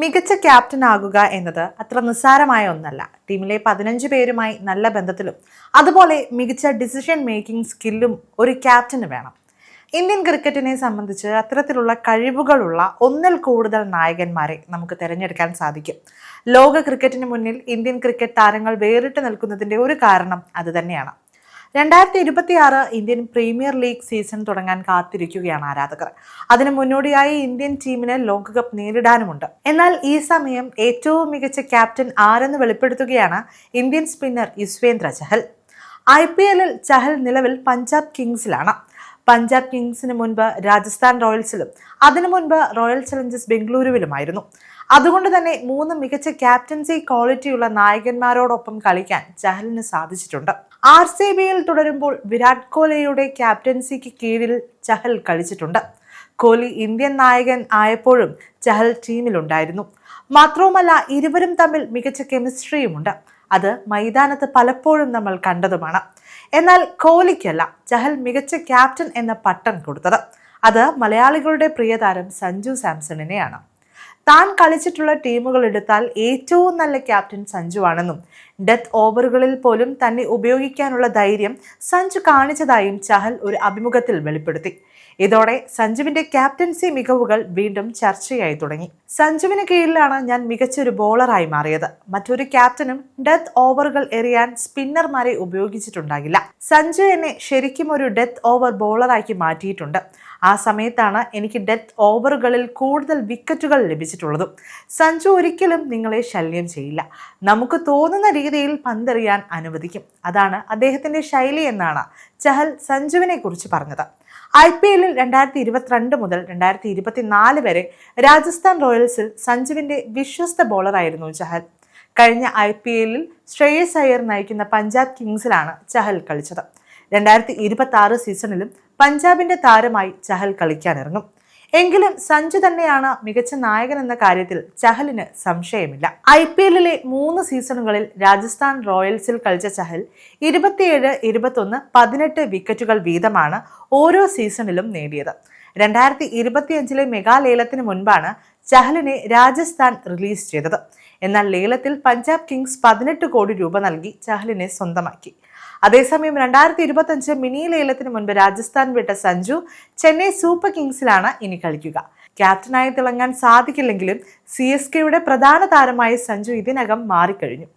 മികച്ച ക്യാപ്റ്റൻ ആകുക എന്നത് അത്ര നിസ്സാരമായ ഒന്നല്ല. ടീമിലെ പതിനഞ്ച് പേരുമായി നല്ല ബന്ധത്തിലും അതുപോലെ മികച്ച ഡിസിഷൻ മേക്കിംഗ് സ്കില്ലും ഒരു ക്യാപ്റ്റന് വേണം. ഇന്ത്യൻ ക്രിക്കറ്റിനെ സംബന്ധിച്ച് അത്തരത്തിലുള്ള കഴിവുകളുള്ള ഒന്നിൽ കൂടുതൽ നായകന്മാരെ നമുക്ക് തിരഞ്ഞെടുക്കാൻ സാധിക്കും. ലോക ക്രിക്കറ്റിന് മുന്നിൽ ഇന്ത്യൻ ക്രിക്കറ്റ് താരങ്ങൾ വേറിട്ട് നിൽക്കുന്നതിന്റെ ഒരു കാരണം അതുതന്നെയാണ് രണ്ടായിരത്തി ഇരുപത്തി ആറ് ഇന്ത്യൻ പ്രീമിയർ ലീഗ് സീസൺ തുടങ്ങാൻ കാത്തിരിക്കുകയാണ് ആരാധകർ. അതിന് മുന്നോടിയായി ഇന്ത്യൻ ടീമിന് ലോകകപ്പ് നേരിടാനുമുണ്ട്. എന്നാൽ ഈ സമയം ഏറ്റവും മികച്ച ക്യാപ്റ്റൻ ആരെന്ന് വെളിപ്പെടുത്തുകയാണ് Indian spinner Yuzvendra Chahal. I P എല്ലിൽ ചഹൽ നിലവിൽ പഞ്ചാബ് കിങ്സിലാണ്. പഞ്ചാബ് കിങ്സിന് മുൻപ് രാജസ്ഥാൻ റോയൽസിലും അതിനു മുൻപ് റോയൽ ചലഞ്ചേഴ്സ് ബംഗളൂരുവിലുമായിരുന്നു. അതുകൊണ്ട് തന്നെ മൂന്ന് മികച്ച ക്യാപ്റ്റൻസി ക്വാളിറ്റിയുള്ള നായകന്മാരോടൊപ്പം കളിക്കാൻ ചഹലിന് സാധിച്ചിട്ടുണ്ട്. ആർ സി ബിയിൽ തുടരുമ്പോൾ വിരാട് കോഹ്ലിയുടെ ക്യാപ്റ്റൻസിക്ക് കീഴിൽ ചഹൽ കളിച്ചിട്ടുണ്ട്. കോഹ്ലി ഇന്ത്യൻ നായകൻ ആയപ്പോഴും ചഹൽ ടീമിലുണ്ടായിരുന്നു. മാത്രവുമല്ല ഇരുവരും തമ്മിൽ മികച്ച കെമിസ്ട്രിയുമുണ്ട്. അത് മൈതാനത്ത് പലപ്പോഴും നമ്മൾ കണ്ടതുമാണ്. എന്നാൽ കോഹ്ലിക്കല്ല ചഹൽ മികച്ച ക്യാപ്റ്റൻ എന്ന പട്ടം കൊടുത്തത്. അത് മലയാളികളുടെ പ്രിയതാരം സഞ്ജു സാംസണിനെയാണ്. താൻ കളിച്ചിട്ടുള്ള ടീമുകൾ എടുത്താൽ ഏറ്റവും നല്ല ക്യാപ്റ്റൻ സഞ്ജു ആണെന്നും ഡെത്ത് ഓവറുകളിൽ പോലും തന്നെ ഉപയോഗിക്കാനുള്ള ധൈര്യം സഞ്ജു കാണിച്ചതായും ചഹൽ ഒരു അഭിമുഖത്തിൽ വെളിപ്പെടുത്തി. ഇതോടെ സഞ്ജുവിന്റെ ക്യാപ്റ്റൻസി മികവുകൾ വീണ്ടും ചർച്ചയായി തുടങ്ങി. സഞ്ജുവിന് കീഴിലാണ് ഞാൻ മികച്ചൊരു ബോളറായി മാറിയത്. മറ്റൊരു ക്യാപ്റ്റനും ഡെത്ത് ഓവറുകൾ എറിയാൻ സ്പിന്നർമാരെ ഉപയോഗിച്ചിട്ടുണ്ടാകില്ല. സഞ്ജു എന്നെ ശരിക്കും ഒരു ഡെത്ത് ഓവർ ബോളറാക്കി മാറ്റിയിട്ടുണ്ട്. ആ സമയത്താണ് എനിക്ക് ഡെത്ത് ഓവറുകളിൽ കൂടുതൽ വിക്കറ്റുകൾ ലഭിച്ചിട്ടുള്ളതും. സഞ്ജു ഒരിക്കലും നിങ്ങളെ ശല്യം ചെയ്യില്ല. നമുക്ക് തോന്നുന്ന രീതിയിൽ പന്തെറിയാൻ അനുവദിക്കും. അതാണ് അദ്ദേഹത്തിന്റെ ശൈലി എന്നാണ് ചഹൽ സഞ്ജുവിനെ കുറിച്ച് പറഞ്ഞത്. ഐ പി എല്ലിൽ രണ്ടായിരത്തി ഇരുപത്തിരണ്ട് മുതൽ രണ്ടായിരത്തി ഇരുപത്തിനാല് വരെ രാജസ്ഥാൻ റോയൽസിൽ സഞ്ജുവിന്റെ വിശ്വസ്ത ബോളറായിരുന്നു ചഹൽ. കഴിഞ്ഞ ഐ പി എല്ലിൽ ശ്രേയസ് അയ്യർ നയിക്കുന്ന പഞ്ചാബ് കിങ്സിലാണ് ചഹൽ കളിച്ചത്. രണ്ടായിരത്തി ഇരുപത്തി ആറ് സീസണിലും പഞ്ചാബിന്റെ താരമായി ചഹൽ കളിക്കാനിറങ്ങും. എങ്കിലും സഞ്ജു തന്നെയാണ് മികച്ച നായകൻ എന്ന കാര്യത്തിൽ ചഹലിന് സംശയമില്ല. ഐ പി എല്ലിലെ മൂന്ന് സീസണുകളിൽ രാജസ്ഥാൻ റോയൽസിൽ കളിച്ച ചഹൽ ഇരുപത്തിയേഴ് ഇരുപത്തൊന്ന് പതിനെട്ട് വിക്കറ്റുകൾ വീതമാണ് ഓരോ സീസണിലും നേടിയത്. രണ്ടായിരത്തി ഇരുപത്തിയഞ്ചിലെ മെഗാ ലേലത്തിന് മുൻപാണ് ചഹലിനെ രാജസ്ഥാൻ റിലീസ് ചെയ്തത്. എന്നാൽ ലേലത്തിൽ പഞ്ചാബ് കിങ്സ് പതിനെട്ട് കോടി രൂപ നൽകി ചഹലിനെ സ്വന്തമാക്കി. അതേസമയം രണ്ടായിരത്തി ഇരുപത്തഞ്ച് മിനി ലേലത്തിന് മുൻപ് രാജസ്ഥാൻ വിട്ട സഞ്ജു ചെന്നൈ സൂപ്പർ കിങ്സിലാണ് ഇനി കളിക്കുക. ക്യാപ്റ്റനായി തിളങ്ങാൻ സാധിക്കില്ലെങ്കിലും സി എസ് കെയുടെ പ്രധാന താരമായി സഞ്ജു ഇതിനകം മാറിക്കഴിഞ്ഞു.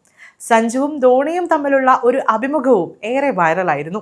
സഞ്ജുവും ധോണിയും തമ്മിലുള്ള ഒരു അഭിമുഖവും ഏറെ വൈറലായിരുന്നു